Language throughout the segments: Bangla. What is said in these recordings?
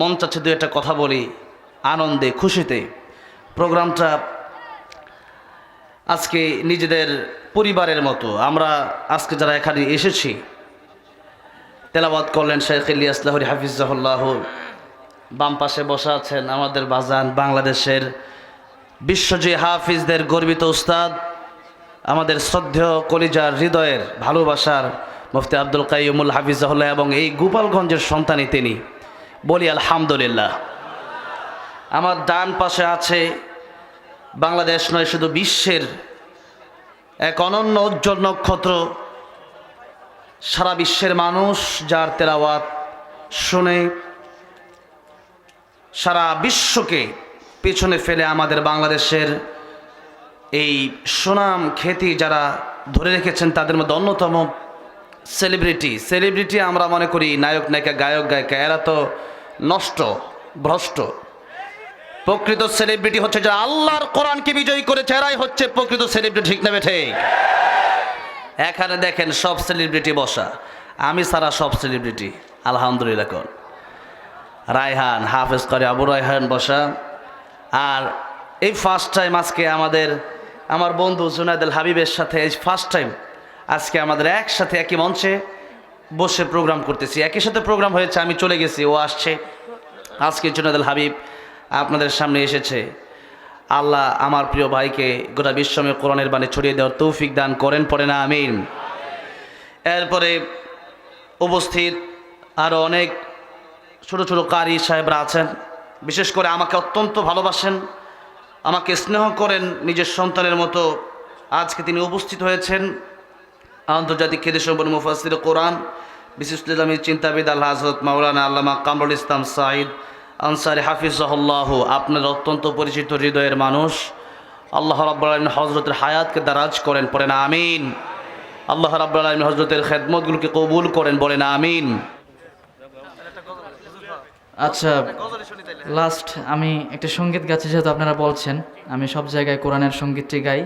মন চাচ্ছে দু একটা কথা বলি, আনন্দে, খুশিতে। প্রোগ্রামটা আজকে নিজেদের পরিবারের মতো। আমরা আজকে যারা এখানে এসেছি তেলাবাদ করলেন শেখ ইলিয়াসলাহরি হাফিজাহুল্লাহ। বাম পাশে বসা আছেন আমাদের বাজান বাংলাদেশের বিশ্বজয়ী হাফিজদের গর্বিত উস্তাদ, আমাদের শ্রদ্ধেয় কলিজার হৃদয়ের ভালোবাসার মুফতি আব্দুল কাইমুল হাফিজাহুল্লাহ এবং এই গোপালগঞ্জের সন্তানই তিনি। বলি আলহামদুলিল্লাহ। আমার ডান পাশে আছে বাংলাদেশ নয়, শুধু বিশ্বের এক অনন্য উজ্জ্বল নক্ষত্র। সারা বিশ্বের মানুষ যার তেলাওয়াত শুনে সারা বিশ্বকে পেছনে ফেলে আমাদের বাংলাদেশের এই সুনাম খ্যাতি যারা ধরে রেখেছেন তাদের মধ্যে অন্যতম সেলিব্রিটি সেলিব্রিটি আমরা মনে করি, নায়ক, নায়িকা, গায়ক, গায়িকা, এরা তো নষ্ট, ভ্রষ্ট। প্রকৃত সেলিব্রিটি হচ্ছে যারা আল্লাহর কোরআনকে বিজয়ী করেছে, এরাই হচ্ছে প্রকৃত সেলিব্রিটি ঠিক না বেঠে এখানে দেখেন সব সেলিব্রিটি বসা। আমি সারা সব সেলিব্রিটি আলহামদুলিল্লাহ কোন। রায়হান, হাফেজ করে আবু রায়হান বসা। আর এই ফার্স্ট টাইম আজকে আমাদের, আমার বন্ধু জুনায়দুল হাবিবের সাথে এই ফার্স্ট টাইম আজকে আমাদের একসাথে একই মঞ্চে বসে প্রোগ্রাম করতেছি। একই সাথে প্রোগ্রাম হয়েছে, আমি চলে গেছি, ও আসছে। আজকে জুনায়দুল হাবিব আপনাদের সামনে এসেছে। আল্লাহ আমার প্রিয় ভাইকে গোটা বিশ্বমে কোরআনের বাণী ছড়িয়ে দেওয়ার তৌফিক দান করেন, পড়ে না, আমিন। এরপরে উপস্থিত আরও অনেক ছোট ছোট কারি সাহেবরা আছেন। বিশেষ করে আমাকে অত্যন্ত ভালোবাসেন, আমাকে স্নেহ করেন নিজের সন্তানের মতো। আজকে তিনি উপস্থিত হয়েছেন। আন্তর্জাতিক খেদে সম্পন্ন মুফাসির কোরআন, বিশিষ্ট ইসলামী চিন্তাবিদ আল্লাহ হজরত মাওলানা আল্লামা কামরুল ইসলাম সাঈদ আনসারি হাফিজাহুল্লাহ, আপনার অত্যন্ত পরিচিত হৃদয়ের মানুষ। আল্লাহ রাব্বুল আলমিন হজরতের হায়াতকে দারাজ করেন পড়েন আমিন। আল্লাহ রাব্বুল আলমিন হজরতের খেদমতগুলোকে কবুল করেন, বলেন আমিন। আচ্ছা লাস্ট আমি একটা সংগীত গাচ্ছি যেহেতু আপনারা বলছেন, আমি সব জায়গায় কোরআনের সঙ্গীতটি গাই।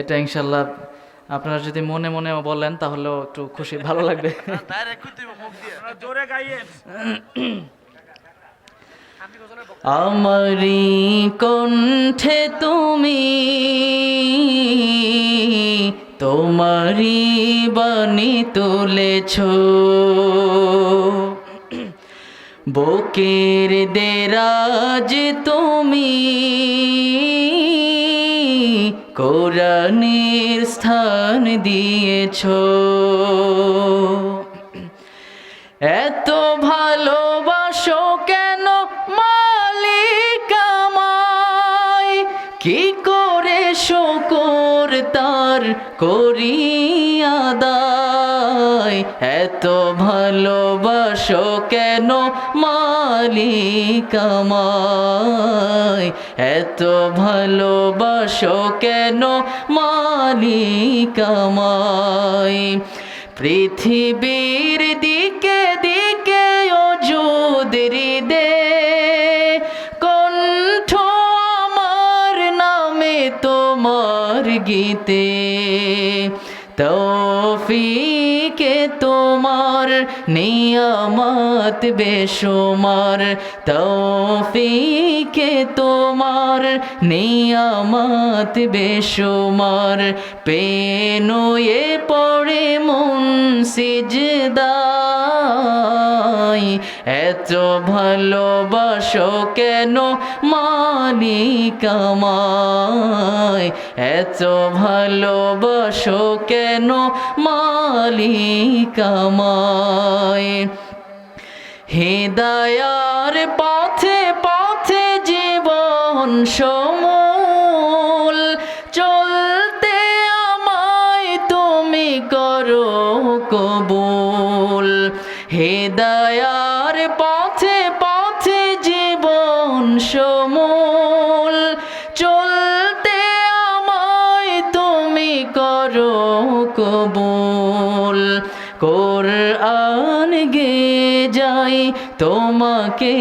এটা ইনশাল্লাহ আপনারা যদি মনে মনে বলেন, তাহলেও একটু খুশি, ভালো লাগবে। আমারি কণ্ঠে তুমি তোমারি বাণী তুলেছ। বুকের দেরাজ তুমি কোরআনের স্থান দিয়েছ। এত ভালোবাসো কেন মালিক আমায়? কি করে শকর তার করি আদায়? এত ভালোবাসো কেন মালিক এত ভালোবাসো কেন মালিক পৃথিবীর দিকে দিকে অযোধরি দে কণ্ঠ আমার নামে তোমার গীতে তৌফিকে নিয়ামত বেশুমার তৌফিকে তোমার। নিয়ামত বেশুমার পেনুয়ে পড়ে মন সিজদাই এত ভালোবাসো কেন মালিক আমায়? এত ভালোবাসো কেন মালিক আমায়? হৃদয়ার পথে পথে জীবন সমূল গে যাই, তোমাকে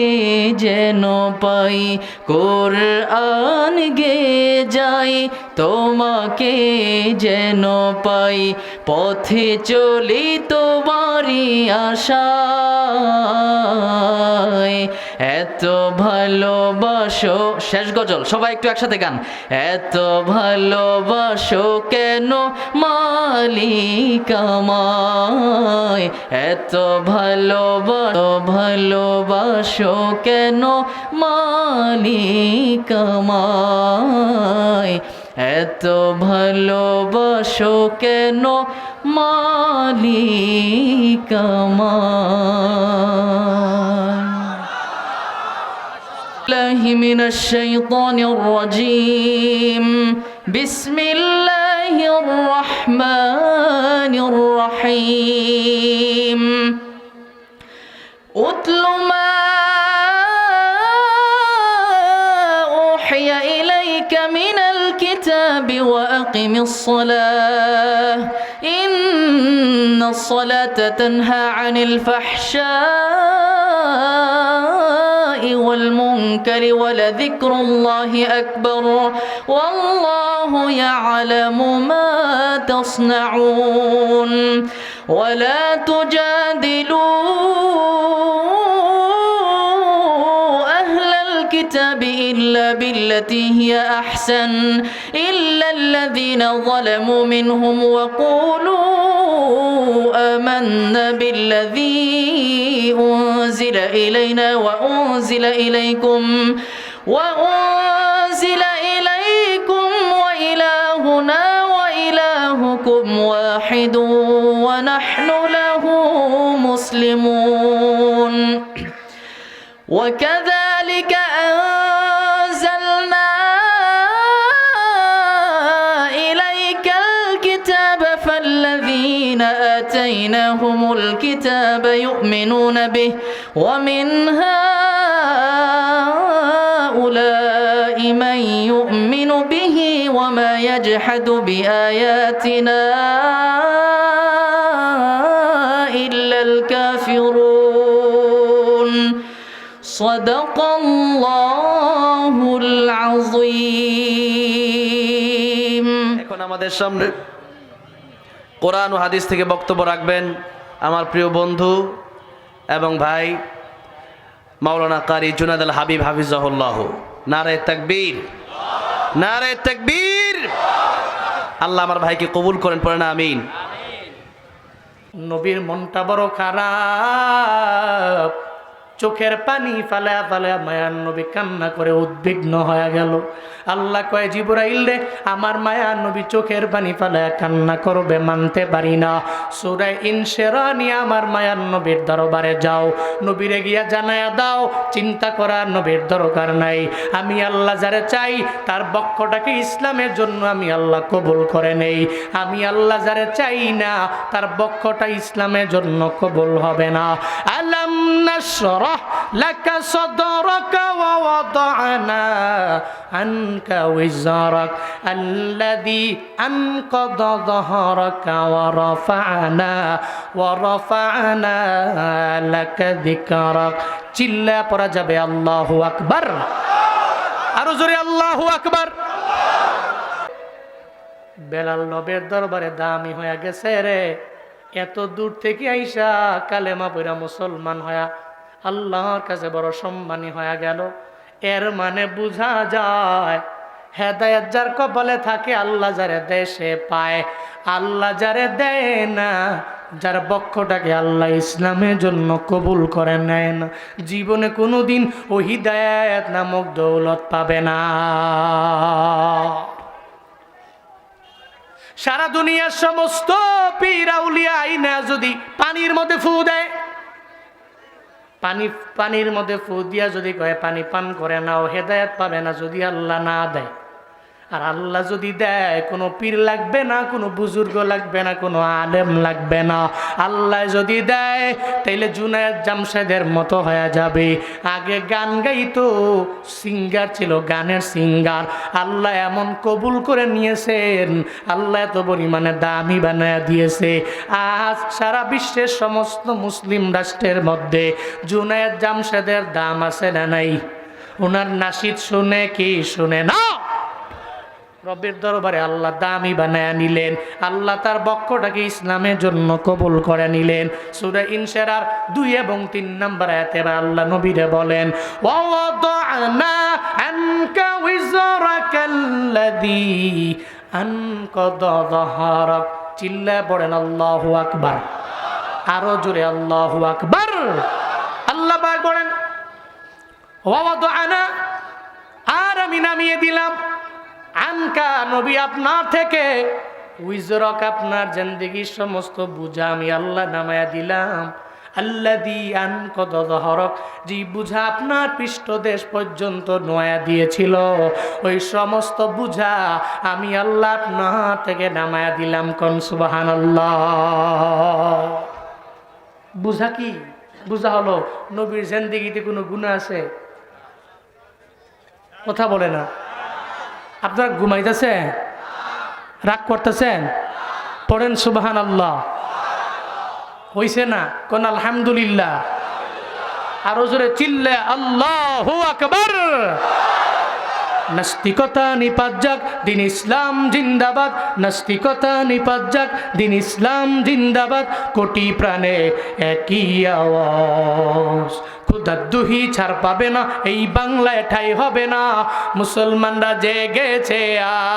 যেন পাই। কোরআন গে যাই, তোমাকে যেন পাই। পথে চলি তোমারি আশায়। এত ভালোবাসো, শেষ গজল, সবাই একটু একসাথে গান। এত ভালোবাসো কেন মালিক আমায়? এত ভালোবাসো ভালোবাসো কেন মালিক আমায়? এত ভালোবাসো কেন মালিক আমায়? من الشيطان الرجيم. بسم الله الرحمن الرحيم. أتل ما أوحي إليك من الكتاب وأقم الصلاة. إن الصلاة تنهى عن الفحشاء والمنكر ولذكر الله أكبر والله يعلم ما تصنعون ولا تجادلوا أهل الكتاب إلا بالتي هي أحسن إلا الذين ظلموا منهم وقولوا آمنا بالذي أنزل إلينا وأنزل إليكم وأنزل إليكم وإلهنا وإلهكم واحد ونحن له مسلمون. وكذلك آتيناهم الكتاب يؤمنون به ومن هؤلاء من يؤمن به وما يجحد بآياتنا إلا الكافرون صدق الله العظيم এখন আমাদের সামনে কোরআন ও হাদিস থেকে বক্তব্য রাখবেন আমার প্রিয় বন্ধু এবং ভাই মাওলানা কারি জুনাদ আল হাবিব হাফিজাহুল্লাহ। নারে তাকবীর। নারে তাকবীর। আল্লাহ আমার ভাইকে কবুল করেন, পড়ে না আমিন। নবীর মনটা বড় খারাপ। চোখের পানি ফালা ফালা মায়ার নবী কান্না করে উদ্বিগ্ন হয়ে গেল। আল্লাহ কয়, জিবরাইল রে, আমার মায়ার নবী চোখের পানি ফালায় কান্না করবে, মানতে পারি না। সুরাই ইনশেরানি আমার মায়ার নবীর দরবারে যাও। নবীরে গিয়া জানায়া দাও, চিন্তা করার নবীর দরকার নাই। আমি আল্লাহ যারে চাই, তার বক্ষটাকে ইসলামের জন্য আমি আল্লাহ কবুল করে নেই। আমি আল্লাহ যারে চাই না, তার বক্ষটা ইসলামের জন্য কবুল হবে না। আলাম নাশরাহ ওয়াদানা আনকা উইজারাক আল্লাযী আনকাদা যাহরাকা ওয়া রাফা'না ওয়া রাফা'না লাকা যিকরাক চিল্লা পড়া যাবে, আল্লাহু আকবার। আরও জোরে বেলাল নবের দরবারে দামি হয়ে গেছে রে। এত দূর থেকে আইসা কালেমা পইরা মুসলমান হয়া আল্লাহর কাছে বড় সম্মানী হয়ে গেল। এর মানে বোঝা যায়, হেদায়ত যার কপালে থাকে, আল্লাহ যারে সে পায়। আল্লাহ যারে দেয় না, যার বক্ষটাকে আল্লাহ ইসলামের জন্য কবুল করে নেয় না। জীবনে কোনোদিন ও হিদায়ত নামক দৌলত পাবে না। সারা দুনিয়ার সমস্ত পীরাউলিয়া আইনা যদি পানির মধ্যে ফু দেয় পানি, পানির মধ্যে ফু দিয়া যদি কয়, পানি পান করে নাও, হেদায়ত পাবে না যদি আল্লাহ না দেয়। আর আল্লাহ যদি দেয়, কোনো পীর লাগবে না, কোনো বুজুর্গ লাগবে না, কোনো আলেম লাগবে না। আল্লাহ যদি দেয়, তাইলে জুনায়দ জামশেদের মতো হয়ে যাবে। আগে গান গাইতো, সিঙ্গার ছিল গানের সিঙ্গার। আল্লাহ এমন কবুল করে নিয়েছেন, আল্লাহ এত পরিমাণে দামি বানায় দিয়েছে। আজ সারা বিশ্বের সমস্ত মুসলিম রাষ্ট্রের মধ্যে জুনায়দ জামশেদের দাম আছে না নাই? ওনার নাসিদ শুনে কি শুনে না? রবের দরবারে আল্লাহ দামি বানায় নিলেন। আল্লাহ তার বক্ষটাকে ইসলামের জন্য কবুল করে নিলেন। সুরা ইনসেরার দুই এবং তিন নম্বর আয়াতে আল্লাহ নবীরে বলেন চিল্লা পড়েন, আল্লাহ আকবার। আরও জোরে, আল্লাহ আকবার। আল্লাহ বলেন আর আমি নামিয়ে দিলাম। আনকা নবী আপনার থেকে। উইজরক আপনার জিন্দিগির সমস্ত বুঝা আমি আল্লাহ নামায়া দিলাম। আল্লাহ দি আন কদ হরক যে বুঝা আপনার পৃষ্ঠদেশ পর্যন্ত নয়া দিয়েছিল, ওই সমস্ত বুঝা আমি আল্লাহ আপনার থেকে নামায়া দিলাম কন? সুবাহান বুঝা কি? বুঝা হলো, নবীর জিন্দিগিতে কোনো গুণা আছে? কথা বলে না। আপনারা ঘুমাইতেছেন রাগ করতেছেন পড়েন সুবাহান আল্লাহ হইছে না? কোন আলহামদুলিল্লাহ। আরও জোরে চিল্লে, আল্লাহ আকবর! নাস্তিকতা যাক, দিন ইসলাম জিন্দাবাদ। নাস্তিকতা নিপাত যাক, দিন ইসলাম জিন্দাবাদ। কোটি প্রাণে একই আওয়াজ। খুদার দুহি ছাড় পাবে না, এই বাংলায় ঠাই হবে না। মুসলমানরা জেগেছে আজ।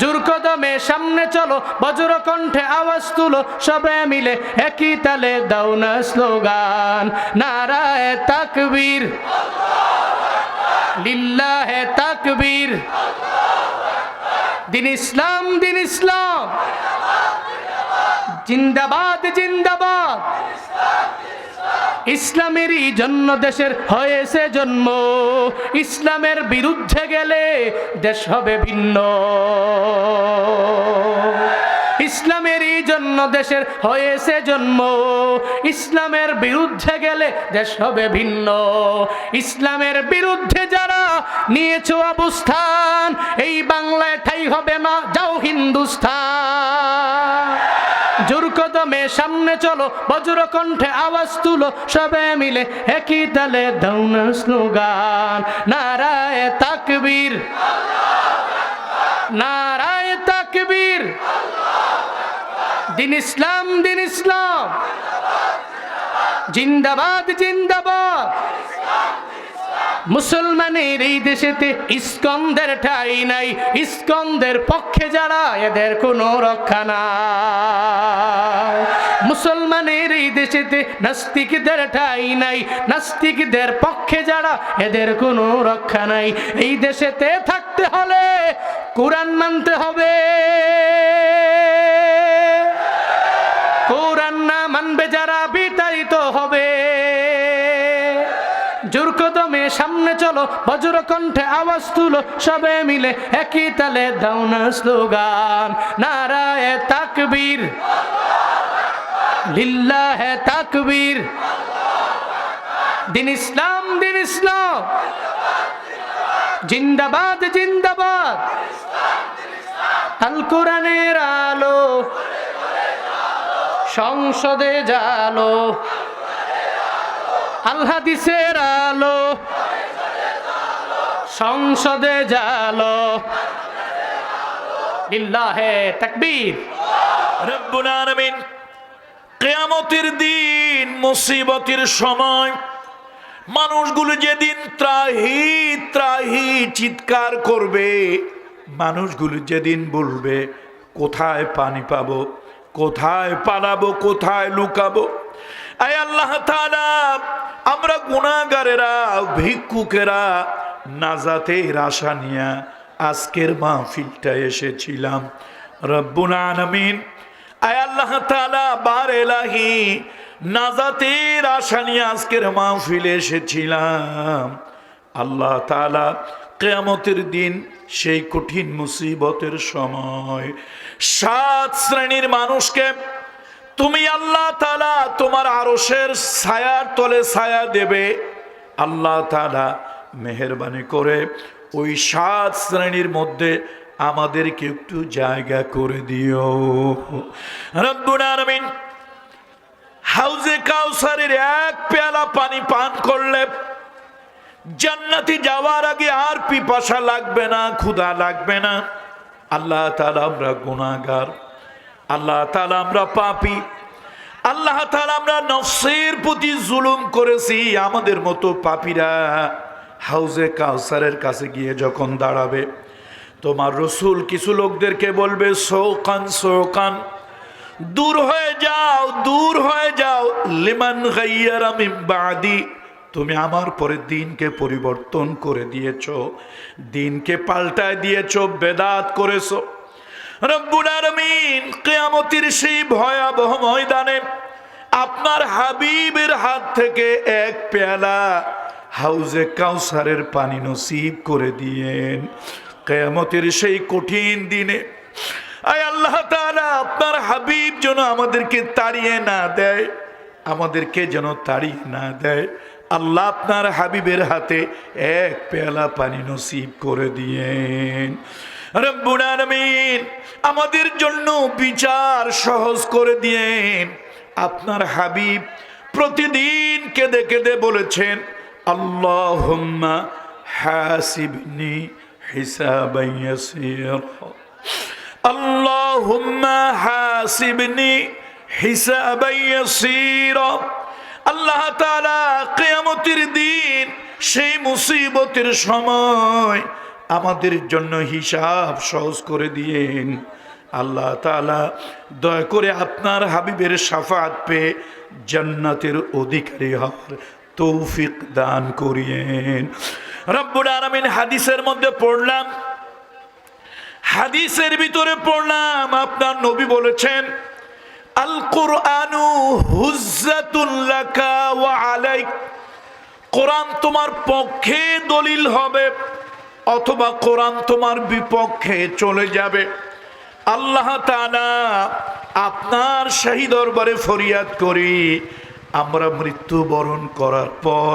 জোর কদমে সামনে চলো, বজ্র কণ্ঠে আওয়াজ তুলো, সবে মিলে একই তালে দাও না স্লোগান। নারায় তাকবীর, লিল্লাহে তাকবীর। দিন ইসলাম দিন ইসলাম। জিন্দাবাদ জিন্দাবাদ। ইসলামেরই জন্য দেশের হয়েছে জন্ম। ইসলামের বিরুদ্ধে গেলে দেশ হবে ভিন্ন। ইসলামেরই জন্য দেশের হয়েছে জন্ম। ইসলামের বিরুদ্ধে গেলে দেশ হবে ভিন্ন। ইসলামের বিরুদ্ধে যারা নিয়েছ অবস্থান, এই বাংলায় ঠাই হবে না, যাও হিন্দুস্থান। কদমে সামনে চলো, বজ্র কণ্ঠে আওয়াজ তুলো, সবে মিলে একই তালে দৌন স্লোগান। নারায় তাকবীর। নারায় তাকবীর। দিন ইসলাম দিন ইসলাম। জিন্দাবাদ জিন্দাবাদ। মুসলমানের এই দেশেতে ইস্কন্দের ঠাই নাই। ইস্কন্দের পক্ষে যারা এদের কোনো রক্ষা নাই। মুসলমানের এই দেশেতে নাস্তিকদের ঠাই নাই। নাস্তিকদের পক্ষে যারা এদের কোনো রক্ষা নাই। এই দেশেতে থাকতে হলে কোরআন মানতে হবে। সামনে চলো, বজ্র কণ্ঠে আওয়াজ তুলো, সবে মিলে একই তালে দাও না স্লোগান। নারায় তাকবীর। লিল্লাহে তাকবীর। দিন ইসলাম দিন ইসলাম। জিন্দাবাদ জিন্দাবাদ। আল কোরআনের আলো। সংসদে জালো। আল্লাহ দিসের আলো। সংসদে জালো লিল্লাহে তাকবীর। রব্বুল আলামিন, কিয়ামতের দিন, মুসিবতের সময়, মানুষগুলো যেদিন ত্রাহি ত্রাহি চিৎকার করবে, মানুষগুলো যেদিন বলবে, কোথায় পানি পাবো, কোথায় পালাবো, কোথায় লুকাবো? আয় আল্লাহ আমরা গুণাগারেরা ভিক্ষুকেরা নাজাতের আশা নিয়ে আজকের মাহফিলটা এসেছিলাম। রব্বুল আলামিন। আল্লাহ তাআলা, বার এলাহি আজকের মাহফিলে এসেছিলাম। আল্লাহ কেয়ামতের দিন সেই কঠিন মুসিবতের সময় সাত শ্রেণির মানুষকে তুমি আল্লাহ তালা তোমার আরসের ছায়ার তলে ছায়া দেবে। আল্লাহ তাআলা মেহরবানি করে ওই সাত শ্রেণির মধ্যে আমাদেরকে একটু জায়গা করে দিও। রব্বুল হাউজে কাউসারের এক পেয়ালা পানি পান করলে জান্নাতি যাওয়ার আগে আর পিপাসা লাগবে না, ক্ষুধা লাগবে না। আল্লাহ তাআলা আমরা গুনাহগার, আল্লাহ তাআলা আমরা পাপী, আল্লাহ তাআলা আমরা নফসের প্রতি জুলুম করেছি, আমাদের মতো পাপীরা। হাউজে কাউসারের কাছে গিয়ে যখন দাঁড়াবে, তোমার রসুল কিছু লোকদেরকে বলবে সৌকান সৌকান দূর হয়ে যাও, দূর হয়ে যাও, লিমান মিন বাদি। তুমি আমার পরে দিনকে পরিবর্তন করে দিয়েছ, দিনকে পাল্টায় দিয়েছ, বেদাত করেছ। রব্বুল কিয়ামতের সেই ভয়াবহ ময়দানে আপনার হাবিবের হাত থেকে এক পেয়ালা হাউজে কাউসারের পানি নসিব করে দিয়েন। কেয়ামতের সেই কঠিন দিনে আয় আল্লাহ তাআলা, আপনার হাবিব যেন আমাদেরকে তাড়িয়ে না দেয়, আমাদেরকে যেন তাড়িয়ে না দেয়। আল্লাহ আপনার হাবিবের হাতে এক পেয়ালা পানি নসিব করে দিয়েন। রব্বুল আমাদের জন্য বিচার সহজ করে দিয়েন। আপনার হাবিব প্রতিদিন কেঁদে কেঁদে বলেছেন আল্লাহুম্মা হাসিবনি হিসাবান ইয়াসীরা আল্লাহুম্মা হাসিবনি হিসাবান ইয়াসীরা আল্লাহ তাআলা কিয়ামতের দিন সেই মুসিবতের সময় আমাদের জন্য হিসাব সহজ করে দিয়েন। আল্লাহ তাআলা দয়া করে আপনার হাবিবের সাফাত পেয়ে জান্নাতের অধিকারী হওয়ার তৌফিক দান করিয়েন। রব্বুল আলামিন হাদিসের মধ্যে পড়লাম। হাদিসের ভিতরে পড়লাম, আপনার নবী বলেছেন আল কোরআনু হুজ্জাতুল্লাকা ওয়া আলাইক। কোরআন তোমার পক্ষে দলিল হবে, অথবা কোরআন তোমার বিপক্ষে চলে যাবে। আল্লাহ আপনার শাহী দরবারে ফরিয়াদ করি আমরা মৃত্যুবরণ করার পর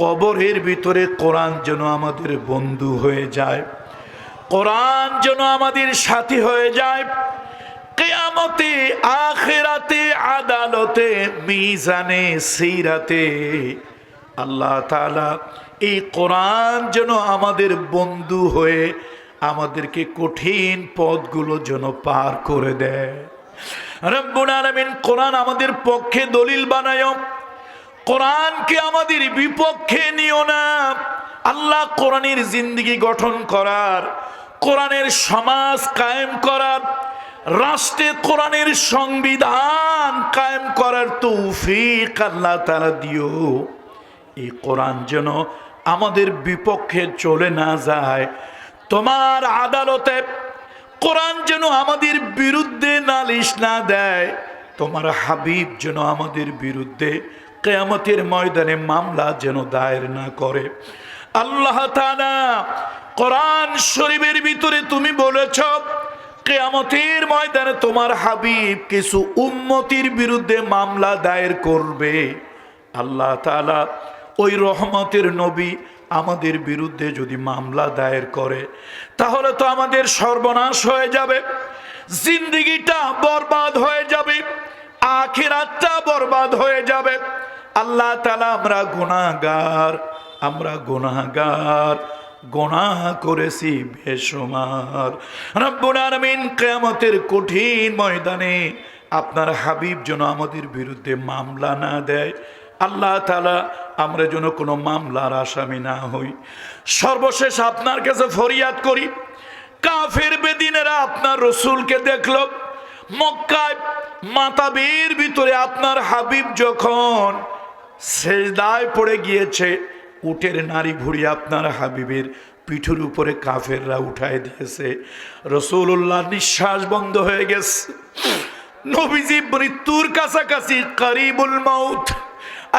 কবরের ভিতরে কোরআন যেন আমাদের বন্ধু হয়ে যায়, কোরআন যেন আমাদের সাথী হয়ে যায়, কেয়ামতে, আখেরাতে, আদালতে, মিজানে, সিরাতে, আল্লাহ তালা এই কোরআন যেন আমাদের বন্ধু হয়ে আমাদেরকে কঠিন পথগুলো যেন পার করে দেয়। রব্বুল কোরআন আমাদের পক্ষে দলিল বানায়। কোরআনকে আমাদের বিপক্ষে নিও না। আল্লাহ কোরআনের জিন্দগি গঠন করার, কোরআনের সমাজ কায়েম করার, রাষ্ট্রে কোরআনের সংবিধান কায়েম করার তৌফিক আল্লাহ তারা দিও। এই কোরআন যেন আমাদের বিপক্ষে চলে না যায়। তোমার আদালতে কোরআন যেন আমাদের বিরুদ্ধে নালিশ না দেয়, তোমার হাবিব যেন আমাদের বিরুদ্ধে কেয়ামতের ময়দানে মামলা যেন দায়ের না করে। আল্লাহ কোরআন শরীফের ভিতরে তুমি বলেছ, কেয়ামতের ময়দানে তোমার হাবিব কিছু উম্মতির বিরুদ্ধে মামলা দায়ের করবে। আল্লাহ তাআলা ওই রহমতের নবী আমাদের বিরুদ্ধে যদি মামলা দায়ের করে, তাহলে তো আমাদের সর্বনাশ হয়ে যাবে, জিন্দিগিটা বরবাদ হয়ে যাবে, আখিরাতটা বরবাদ হয়ে যাবে। আল্লাহ তালা আমরা গুনাহগার আমরা গুনাহগার, গোনাহ করেছি বেসুমার রব্বুল আলামিন কিয়ামতের কঠিন ময়দানে আপনার হাবিব যেন আমাদের বিরুদ্ধে মামলা না দেয় আল্লাহ তালা আমরা যেন কোনো মামলার আসামি না হই। সর্বশেষ আপনার কাছে ফরিয়াদ করি, কাফের বেদিনেরা আপনার রসুলকে দেখল, মক্কায় মাতাবের ভিতরে আপনার হাবিব যখন সেজদায় পড়ে গিয়েছে, উটের নারী ভুড়ি আপনার হাবিবের পিঠুর উপরে কাফেররা উঠায় দিয়েছে। রসুল্লাহ নিঃশ্বাস বন্ধ হয়ে গেছে। নবীজি মৃত্যুর কাছাকাছি করিবুল মাউত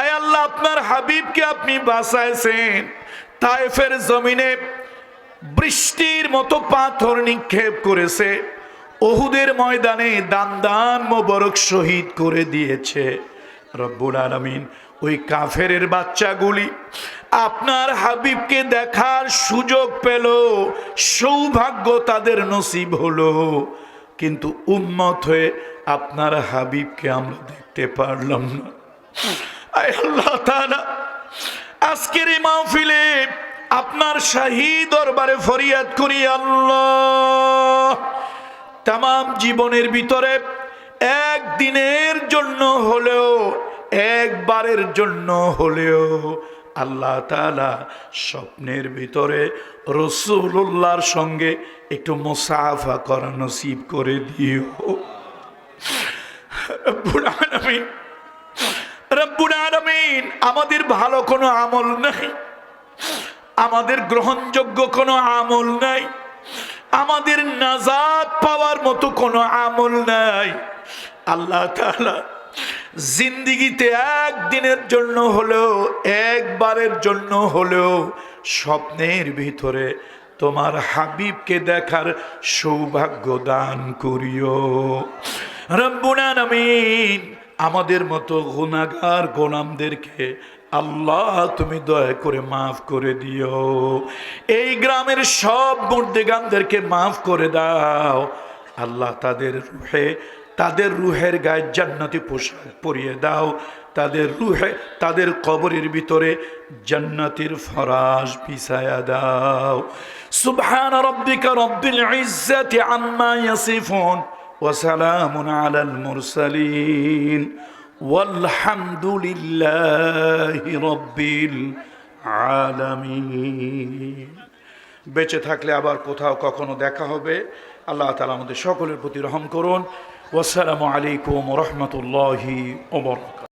আয় আল্লাহ, আপনার হাবিবকে আপনি বাঁচাইছেন। তাইফের জমিনে বৃষ্টির মতো পাথর নিক্ষেপ করেছে, ওহুদের ময়দানে দান দান মোবরক শহীদ করে দিয়েছে। রব্বুল আলমিন, ওই কাফেরের বাচ্চাগুলি আপনার হাবিবকে দেখার সুযোগ পেল, সৌভাগ্য তাদের নসিব হলো। কিন্তু উম্মত হয়ে আপনার হাবিবকে আমরা দেখতে পারলাম না। আজকের এই মাহফিলে আপনার শাহী দরবারে ফরিয়াদ করি তাম জীবনের ভিতরে একদিনের জন্য হলেও, একবারের জন্য হলেও আল্লাহ তালা স্বপ্নের ভিতরে রসুল্লাহর সঙ্গে একটু মোসাফা করা নসিব করে দিও। রব্বুল রব্বুল আলামিন আমাদের ভালো কোনো আমল নাই। আমাদের গ্রহণযোগ্য কোনো আমল নাই। আমাদের নাজাদ পাওয়ার মতো কোনো আমল নাই। আল্লাহ তাআলা জিন্দিগিতে একদিনের জন্য হলেও, একবারের জন্য হলেও স্বপ্নের ভিতরে তোমার হাবিবকে দেখার সৌভাগ্য দান করিও। রব্বুল আলামিন আমাদের মতো গুনাগার গোলামদেরকে আল্লাহ তুমি দয়া করে মাফ করে দিও। এই গ্রামের সব মুর্দেগানদেরকে মাফ করে দাও। আল্লাহ তাদের রুহে, তাদের রুহের গায়ে জান্নাতি পোশাক পরিয়ে দাও। তাদের রুহে, তাদের কবরের ভিতরে জান্নাতির ফরাস বিছায়া দাও। সুবহান রব্বিকা রব্বিল ইজ্জাতি আম্মা ইয়াসিফুন। وسلام على المرسلين والحمد لله رب العالمين বেঁচে থাকলে আবার কোথাও কখনো দেখা হবে আল্লাহ তালা আমাদের সকলের প্রতি রহম করুন ওয়াসালামু আলাইকুম রহমতুল্লাহি ওবরক